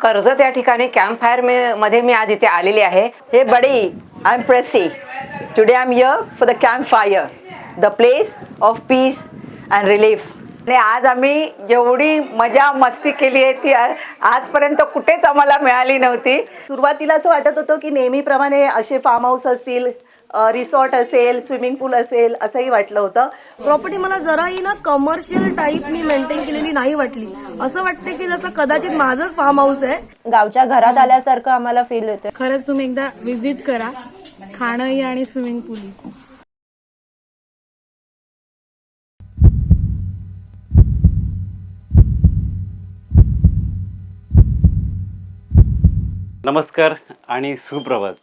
कर्जत या ठिकाणी कॅम्प फायरमध्ये मी आज इथे आलेली आहे Hey buddy, I'm Pressy. Today I'm here for the campfire, the place of peace and relief. आणि आज आम्ही जेवढी मजा मस्ती केली आहे ती आ- आजपर्यंत कुठेच आम्हाला मिळाली नव्हती सुरुवातीला असं वाटत होतं की नेहमीप्रमाणे असे फार्म हाऊस असतील रिसॉर्ट असेल स्विमिंग पूल असेल असंही वाटलं होतं. प्रॉपर्टी मला जराही ना कमर्शियल टाईपनी मेंटेन केलेली नाही वाटली. असं वाटतं की जसं कदाचित माझंच फार्म हाऊस आहे. गावच्या घरात आल्यासारखं आम्हाला फील होतं खरंच तुम्ही एकदा विजिट करा. खाणंही आणि स्विमिंग पूलही नमस्कार आणि सुप्रभात.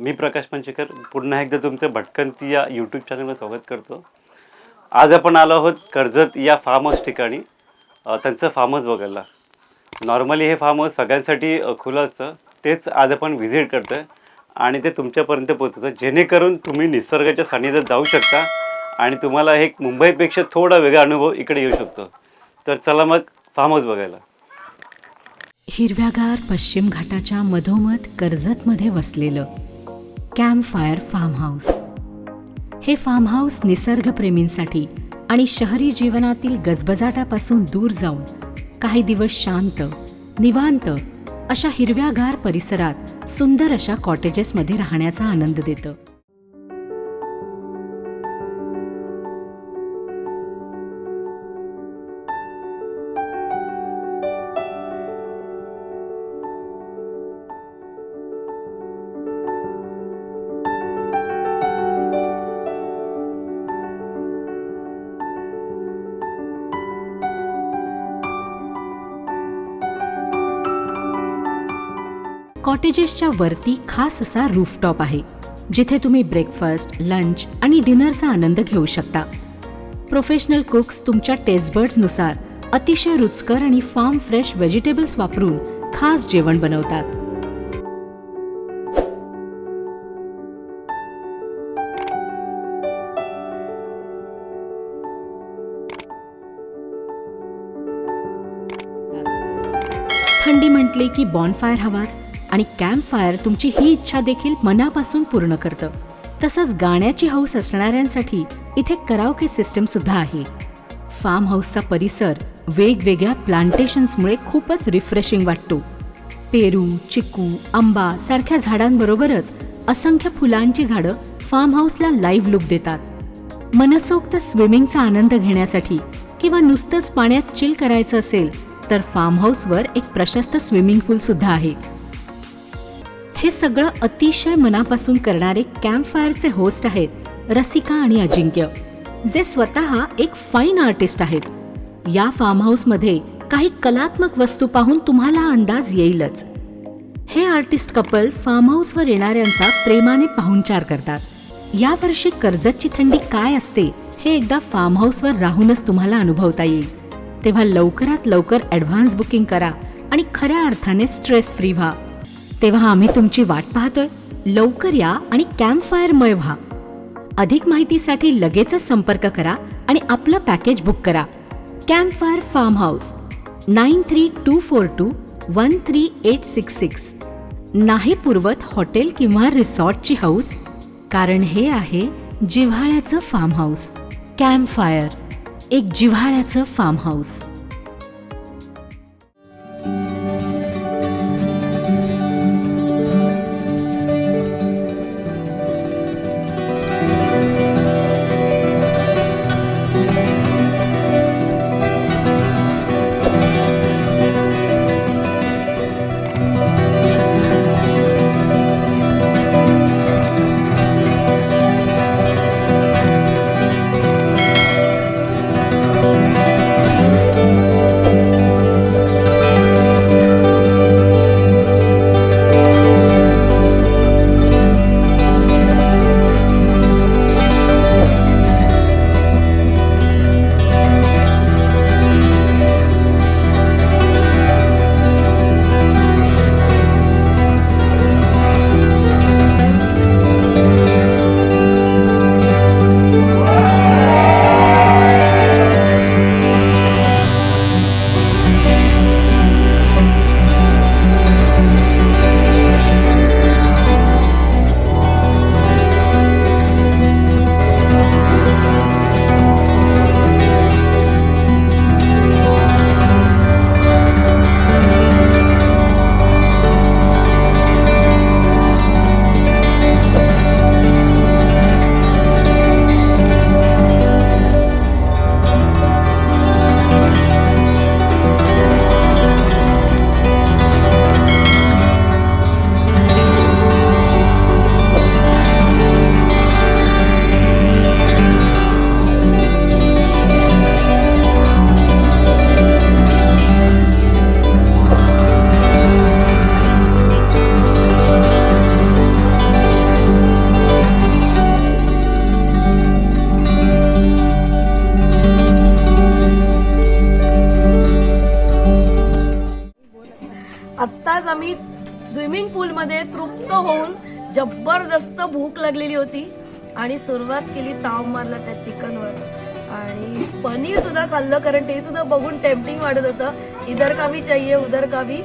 मी प्रकाश पंचेकर पुन्हा एकदा तुमचं भटकंती या यूट्यूब चॅनलवर स्वागत करतो. आज आपण आलो आहोत कर्जत या फार्म हाऊस ठिकाणी त्यांचं फार्म हाऊस बघायला. नॉर्मली हे फार्म हाऊस सगळ्यांसाठी खुलं असतं. तेच आज आपण व्हिजिट करतो आहे आणि ते तुमच्यापर्यंत पोहोचवतं जेणेकरून तुम्ही निसर्गाच्या सानिध्यात जाऊ शकता. आणि तुम्हाला एक मुंबईपेक्षा थोडा वेगळा अनुभव इकडे येऊ शकतो. तर चला मग फार्म हाऊस बघायला. हिरव्यागार पश्चिम घाटाच्या मधोमध कर्जतमध्ये वसलेलं. कॅम्प फायर फार्म हाऊस हे फार्म हाऊस निसर्गप्रेमींसाठी आणि शहरी जीवनातील गजबजाटापासून दूर जाऊन काही दिवस शांत निवांत अशा हिरव्यागार परिसरात सुंदर अशा कॉटेजेसमध्ये राहण्याचा आनंद देतं. कॉटेजेसच्या वरती खास असा रूफटॉप आहे जिथे तुम्ही ब्रेकफास्ट लंच आणि डिनरचा आनंद घेऊ शकता. प्रोफेशनल कुक्स तुमच्या टेस्टबर्ड्सनुसार अतिशय रुचकर आणि फार्म फ्रेश व्हेजिटेबल्स वापरून खास जेवण बनवतात. थंडी म्हटली की बॉनफायर हवाच आणि कॅम्प फायर तुमची ही इच्छा देखील मनापासून पूर्ण करतं. तसंच गाण्याची हौस असणाऱ्यांसाठी इथे कराओके सिस्टम सुद्धा आहे. फार्म हाऊसचा परिसर वेगवेगळ्या प्लांटेशन्समुळे खूपच रिफ्रेशिंग वाटतो. पेरू चिकू आंबा सारख्या झाडांबरोबरच असंख्य फुलांची झाडं फार्म हाऊसला लाईव्ह लुक देतात. मनसोक्त स्विमिंगचा आनंद घेण्यासाठी किंवा नुसतंच पाण्यात चिल करायचं असेल तर फार्म हाऊसवर एक प्रशस्त स्विमिंग पूल सुद्धा आहे. हे सगळं अतिशय मनापासून करणारे कॅम्प फायरचे होस्ट आहेत रसिका आणि अजिंक्य जे स्वतः एक फाईन आर्टिस्ट आहेत. या फार्म हाऊसमध्ये काही कलात्मक वस्तू पाहून तुम्हाला अंदाज येईलच. हे आर्टिस्ट कपल फार्म हाऊसवर येणाऱ्यांचा प्रेमाने पाहुणचार करतात. यावर्षी कर्जतची थंडी काय असते हे एकदा फार्म हाऊसवर राहूनच तुम्हाला अनुभवता येईल. तेव्हा लवकरात लवकर ॲडव्हान्स बुकिंग करा आणि खऱ्या अर्थाने स्ट्रेस फ्री व्हा. तेव्हा आम्ही तुमची वाट पाहतोय. लवकर या आणि कॅम्प फायरमय व्हा. अधिक माहितीसाठी लगेचच संपर्क करा आणि आपलं पॅकेज बुक करा. Camp fire farm house nine three two four two one three eight six six नाही पुरवत हॉटेल किंवा रिसॉर्टची हाऊस कारण हे आहे जिव्हाळ्याचं फार्म हाऊस कॅम्प फायर एक जिव्हाळ्याचं फार्म हाऊस सुरुवात केली ताव मारला त्या चिकनवर. आणि पनीर सुद्धा खाल्लं कारण ते सुद्धा बघून टेम्पटिंग वाटत होतं. इधर का भी चाहिए उधर का भी.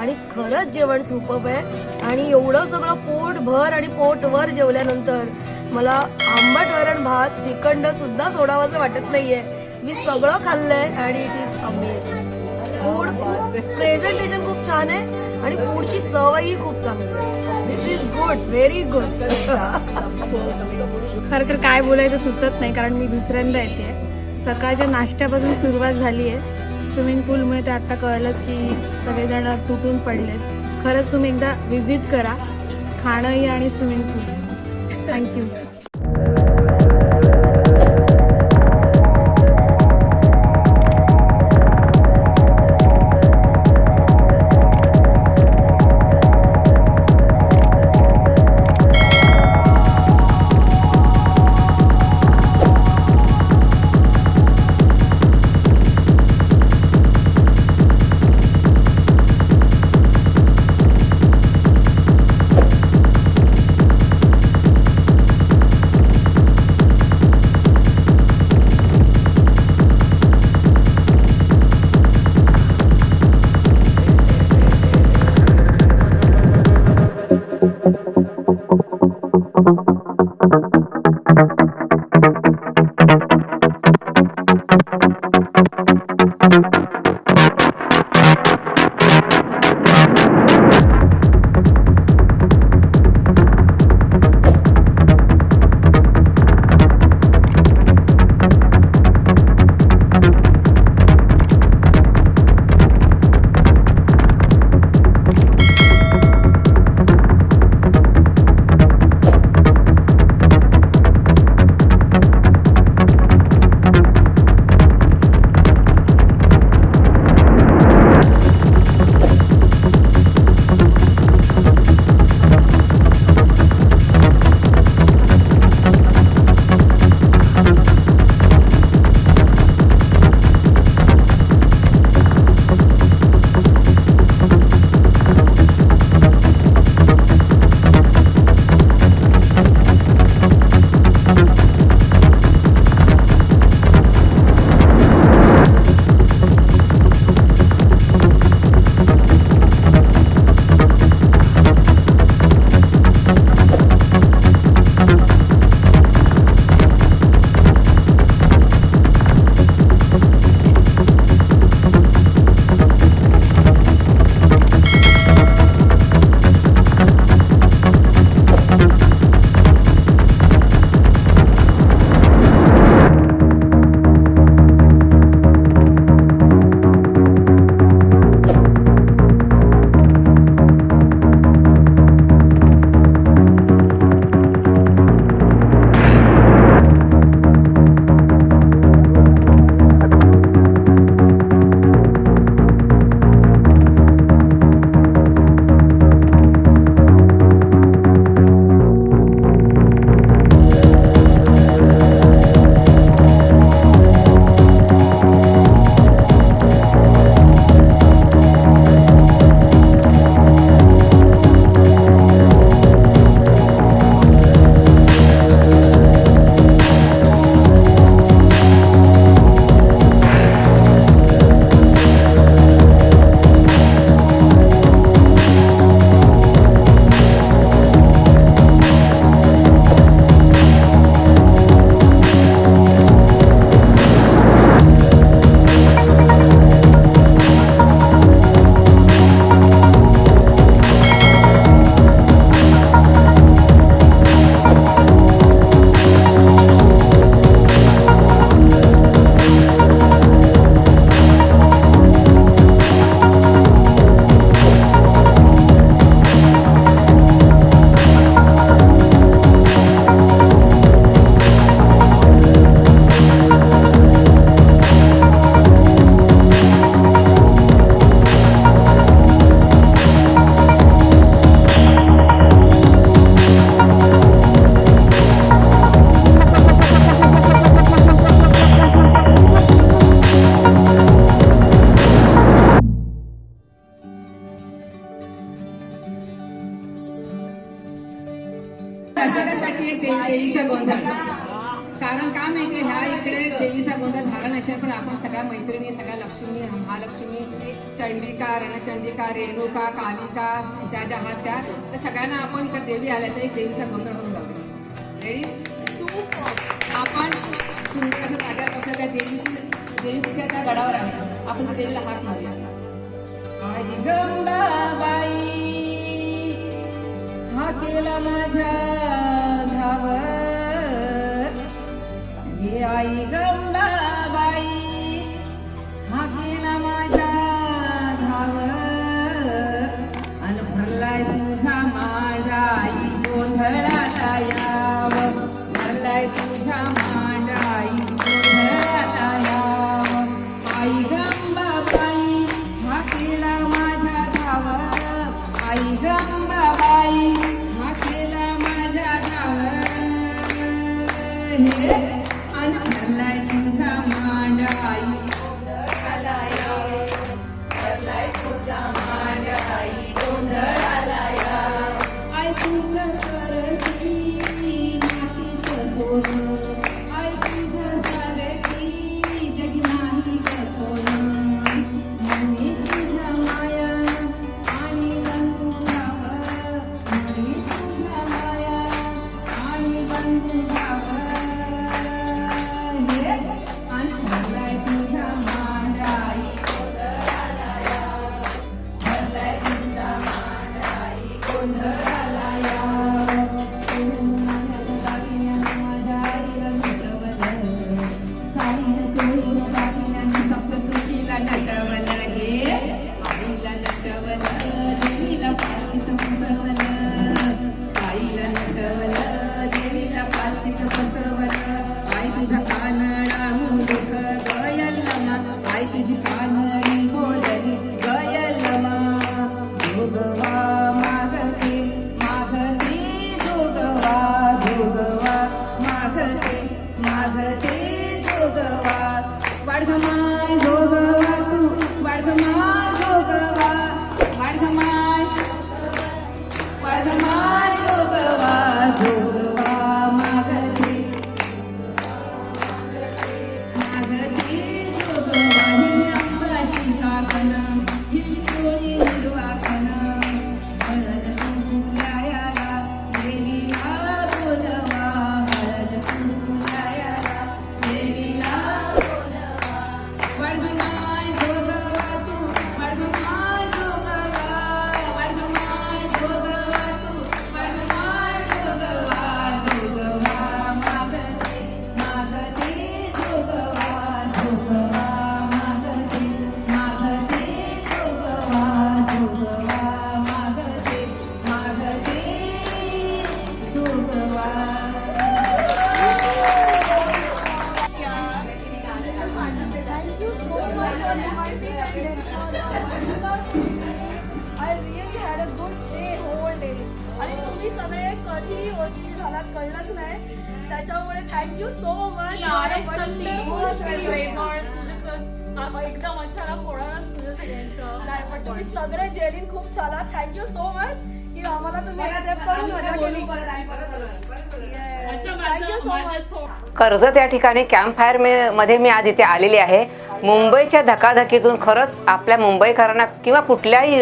आणि खरंच जेवण सुपप आहे. आणि एवढं सगळं पोट भर आणि पोटवर जेवल्यानंतर मला आंबट वरण भात श्रीखंड सुद्धा सोडावंसं वाटत नाहीये. मी सगळं खाल्लंय आणि इट इज अमेझिंग फूड खूप प्रेझेंटेशन खूप छान आहे. आणि फूडची चवही खूप चांगली आहे. This is good very good खरं तर काय बोलायचं सुचत नाही कारण मी दुसऱ्यांदा येते. सकाळच्या नाश्त्यापासून सुरुवात झाली आहे. स्विमिंग पूलमुळे ते आत्ता कळलंच की सगळेजण तुटून पडलेत. खरंच तुम्ही एकदा व्हिजिट करा. खाणंही आणि स्विमिंग पूल थँक्यू मैत्रिणी सगळ्या लक्ष्मी महालक्ष्मी चंडिका रणचंडिका रेणुका कालिका ज्या ज्या आहात त्या तर सगळ्यांना आपण इकडे देवी आल्या तर एक देवीचा गोंधळ होऊन जातो. रेडी आपण सुंदर अशा जाग्यावर बसल्या त्या देवीची देवी कुठे त्या गडावर आहे आपण त्या देवीला हात मारूया. आई गंगाबाई हा केला माझ्या धावर आई गंगाबाई तुझं तरसी मातीचं सोनं एकदम अचानक होणारच तुझं सगळ्यांचं नाही पण तुम्ही सगळे जेलीन खूप छान थँक्यू सो मच की आम्हाला तुम्ही एक्सेप्ट करून मजा केली थँक्यू सो मच कर्जत या ठिकाणी कॅम्प फायर मे- मध्ये मी आज इथे आलेली आहे. मुंबईच्या धकाधकीतून खरंच आपल्या मुंबईकरांना किंवा कुठल्याही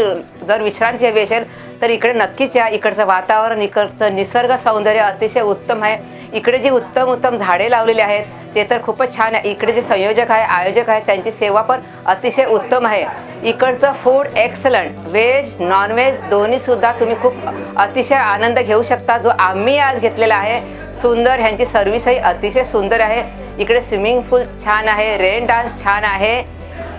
जर विश्रांती हवी असेल तर इकडे नक्कीच या इकडचं वातावरण इकडचं निसर्ग सौंदर्य अतिशय उत्तम आहे. इकडे जी उत्तम उत्तम झाडे लावलेली आहेत ते तर खूपच छान आहे. इकडे जे संयोजक आहे आयोजक आहे त्यांची सेवा पण अतिशय उत्तम आहे. इकडचं फूड एक्सलंट व्हेज नॉनव्हेज दोन्ही सुद्धा तुम्ही खूप अतिशय आनंद घेऊ शकता. जो आम्ही आज घेतलेला आहे सुंदर ह्यांची सर्व्हिसही अतिशय सुंदर आहे. इकडे स्विमिंग पूल छान आहे रेन डान्स छान आहे.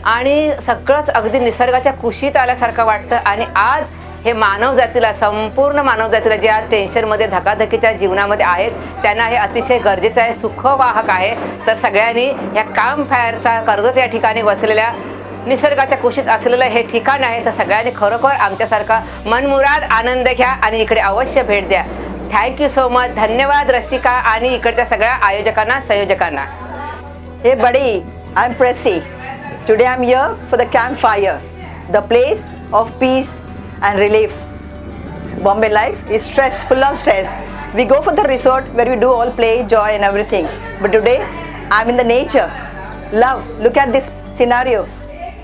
आणि सगळंच अगदी निसर्गाच्या कुशीत आल्यासारखं वाटतं. आणि आज हे मानव जातीला संपूर्ण मानव जातीला जे आज टेन्शनमध्ये धकाधकीच्या जीवनामध्ये आहेत त्यांना हे अतिशय गरजेचं आहे सुखवाहक आहे. तर सगळ्यांनी ह्या काम फायरचा कर्जत या ठिकाणी वसलेल्या निसर्गाच्या कुशीत असलेलं हे ठिकाण आहे. तर सगळ्यांनी खरोखर आमच्यासारखा मनमुराद आनंद घ्या आणि इकडे अवश्य भेट द्या. थँक्यू सो मच धन्यवाद रसिका आणि इकडच्या सगळ्या आयोजकांना संयोजकांना. Hey buddy I am Precy today I am I'm for the camp fire the place of peace and relief. Bombay life is stress, full of stress. We go for the resort where we do all play, joy, and everything. But today, I'm in the nature. Love. Look at this scenario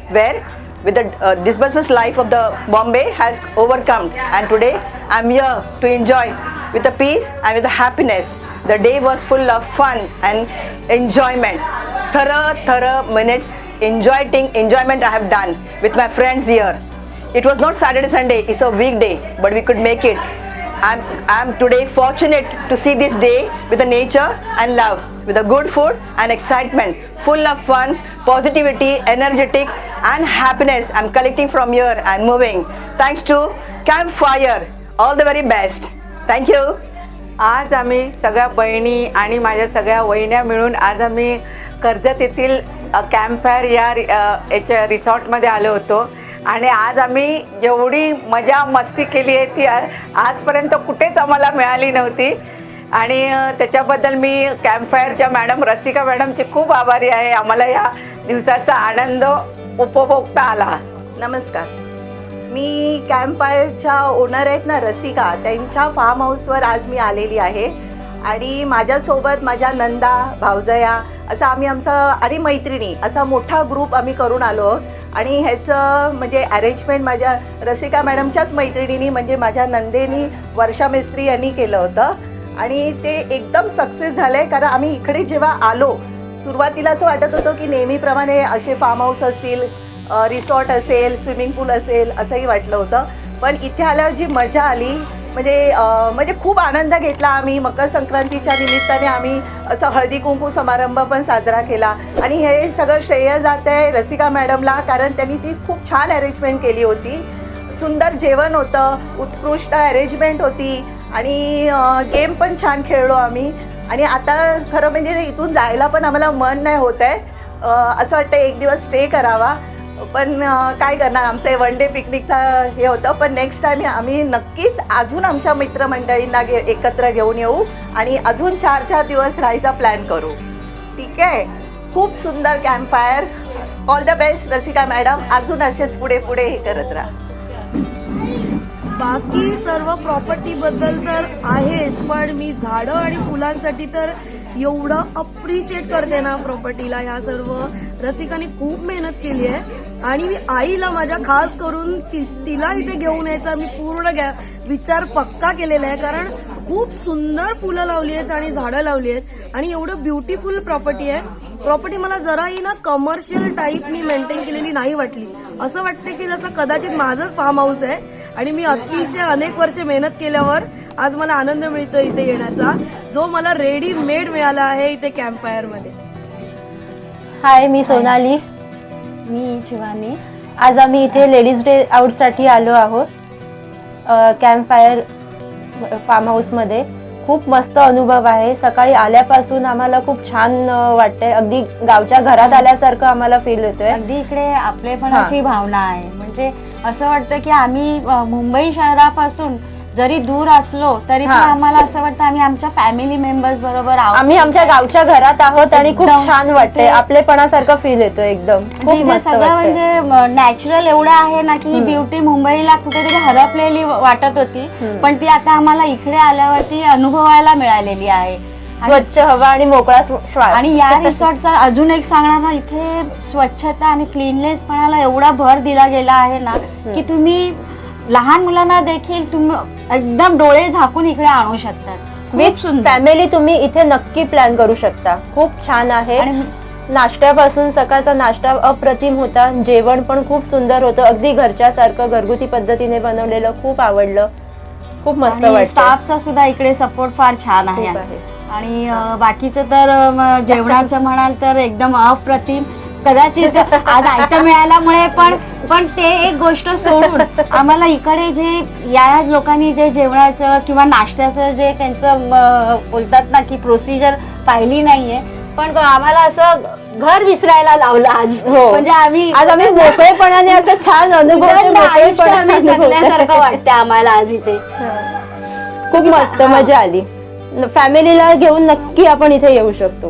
where with the uh, disbursement life of the Bombay has overcome and today I'm here to enjoy with the peace and with the happiness. The day was full of fun and enjoyment. Thorough, thorough minutes enjoying enjoyment I have done with my friends here. It was not Saturday, Sunday, it's a weekday, but we could make it. I'm, I'm today fortunate to see this day with the nature and love, with the good food and excitement, full of fun, positivity, energetic, and happiness. I'm collecting from here and moving. Thanks to Campfire. All the very best. Thank you. आज आम्ही सगळ्या बहिणी आणि माझ्या सगळ्या वहिन्या मिळून आज आम्ही कर्जत येथील कॅम्पफायर या रि- अ, याच्या रिसॉर्टमध्ये आलो होतो आणि आज आम्ही जेवढी मजा मस्ती केली आहे ती आजपर्यंत कुठेच आम्हाला मिळाली नव्हती. आणि त्याच्याबद्दल मी कॅम्पफायरच्या मॅडम रसिका मॅडमची खूप आभारी आहे. आम्हाला या दिवसाचा आनंद उपभोगता आला. नमस्कार. मी कॅम्पायरच्या ओनर आहेत ना रसिका. त्यांच्या फार्म हाऊसवर आज मी आलेली आहे. आणि माझ्यासोबत माझ्या नंदा भावजया असं आम्ही आमचा आणि मैत्रिणी असा मोठा ग्रुप आम्ही करून आलो. आणि ह्याचं म्हणजे अरेंजमेंट माझ्या रसिका मॅडमच्याच मैत्रिणींनी म्हणजे माझ्या नंदेनी वर्षा मिस्त्री यांनी केलं होतं. आणि ते एकदम सक्सेस झालं आहे कारण आम्ही इकडे जेव्हा आलो सुरुवातीला असं वाटत होतं की नेहमीप्रमाणे असे फार्म हाऊस असतील रिसॉर्ट असेल स्विमिंग पूल असेल असंही वाटलं होतं. पण इथे आल्यावर जी मजा आली म्हणजे म्हणजे खूप आनंद घेतला आम्ही. मकर संक्रांतीच्या निमित्ताने आम्ही असं हळदी कुंकू समारंभ पण साजरा केला. आणि हे सगळं श्रेय जात आहे रसिका मॅडमला कारण त्यांनी ती खूप छान अरेंजमेंट केली होती. सुंदर जेवण होतं उत्कृष्ट अरेंजमेंट होती. आणि गेम पण छान खेळलो आम्ही. आणि आता खरं म्हणजे इथून जायला पण आम्हाला मन नाही होत आहे. असं वाटतं एक दिवस स्टे करावा. पण काय करणार? आमचं वन डे पिकनिकचा हे होतं. पण नेक्स्ट टाइम आम्ही नक्कीच अजून आमच्या मित्रमंडळींना घे एकत्र घेऊन येऊ आणि अजून चार चार दिवस राहायचा प्लॅन करू. ठीक आहे? खूप सुंदर campfire all the best Rasika madam. अजून असेच पुढे पुढे हे करत राहा. बाकी सर्व प्रॉपर्टी बद्दल तर आहेच पण मी झाडं आणि फुलांसाठी तर एवढं अप्रिशिएट करते ना प्रॉपर्टीला ह्या सर्व. रसिकाने खूप मेहनत केली आहे. आणि मी आईला माझ्या खास करून ति- तिला इथे घेऊन यायचा मी पूर्ण विचार पक्का केलेला आहे. कारण खूप सुंदर फुलं लावली आहेत आणि झाडं लावली आहेत. आणि एवढं ब्युटिफुल प्रॉपर्टी आहे. प्रॉपर्टी मला जराही ना कमर्शियल टाईपनी मेंटेन केलेली नाही वाटली. असं वाटतं की जसं कदाचित माझंच फार्म हाऊस आहे. आणि मी अतिशय अनेक वर्ष मेहनत केल्यावर आज मला आनंद मिळतो इथे येण्याचा. जो मला रेडीमेड मिळाला आहे इथे कॅम्पफायरमध्ये. हाय मी सोनाली. मी शिवानी. आज आम्ही इथे लेडीज डे आउटसाठी आलो आहोत. कॅम्प फायर फार्म हाऊसमध्ये खूप मस्त अनुभव आहे. सकाळी आल्यापासून आम्हाला खूप छान वाटतंय. अगदी गावच्या घरात आल्यासारखं आम्हाला फील होतोय. अगदी इकडे आपलेपणाची भावना आहे. म्हणजे असं वाटतं की आम्ही अ, मुंबई शहरापासून जरी दूर असलो तरी पण हा. आम्हाला असं वाटतं आम्ही आमच्या फॅमिली मेंबर्स बरोबर आहोत. आम्ही आमच्या गावच्या घरात आहोत आणि खूप एकदम. छान वाटतंय. इथे- आपलेपणासारखं फील येतो एकदम. खूप म्हणजे इथे मस्त सगळं वाटतंय. म्हणजे नॅचरल एवढं आहे ना की ही ब्युटी मुंबईला कुठेतरी हरपलेली वाटत होती. पण ती आता आम्हाला इकडे आल्यावरती अनुभवायला मिळालेली आहे. स्वच्छ हवा आणि मोकळा स्व- श्वास. आणि या रिसॉर्टचा अजून एक सांगणार ना इथे स्वच्छता आणि क्लीननेसपणाला एवढा भर दिला गेला आहे ना की तुम्ही लहान मुलांना देखील तुम्ही एकदम डोळे झाकून इकडे आणू शकतात खूप विथ सुंदर. फॅमिली तुम्ही इथे नक्की प्लॅन करू शकता. खूप छान आहे. आणि नाश्त्यापासून सकाळचा नाश्ता अप्रतिम होता. जेवण पण खूप सुंदर होतं. अगदी घरच्या सारखं घरगुती पद्धतीने बनवलेलं खूप आवडलं. खूप मस्त वाटतं स्टाफचा सुद्धा इकडे सपोर्ट फार छान आहे. खूप आहे. आणि बाकीचं तर जेवणाचं म्हणाल तर एकदम अप्रतिम. कदाचित आज आयटम मिळाल्यामुळे पण पण ते एक गोष्ट सोडून आम्हाला इकडे जे या लोकांनी जे जेवणाचं किंवा नाश्त्याचं जे त्यांचं बोलतात ना की प्रोसिजर पाहिली नाहीये. पण आम्हाला असं घर विसरायला लावलं आज. हो. म्हणजे आम्ही आज आम्ही मोकळेपणाने असं छान अनुभव वाटतं आम्हाला आज इथे. खूप मस्त मजा आली. फॅमिलीला घेऊन नक्की आपण इथे येऊ शकतो.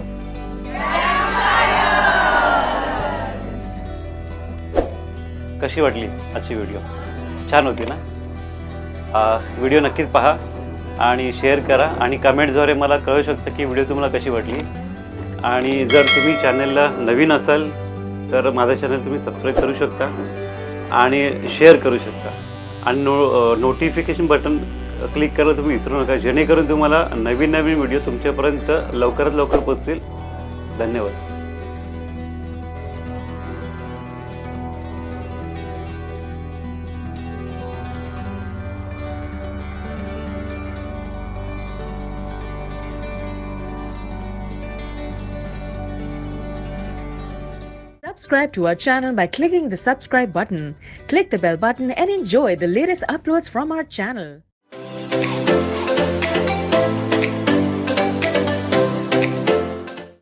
कशी वाटली आजची व्हिडिओ छान होती ना? व्हिडिओ नक्कीच पहा आणि शेअर करा आणि कमेंटद्वारे मला कळू शकतं की व्हिडिओ तुम्हाला कशी वाटली. आणि जर तुम्ही चॅनलला नवीन असाल तर माझं चॅनल तुम्ही सबस्क्राईब करू शकता आणि शेअर करू शकता. आणि नो नोटिफिकेशन बटन क्लिक करायला तुम्ही विसरू नका जेणेकरून तुम्हाला नवीन नवीन व्हिडिओ तुमच्यापर्यंत लवकरात लवकर पोचतील धन्यवाद Subscribe to our channel by clicking the subscribe button. Click the bell button and enjoy the latest uploads from our channel.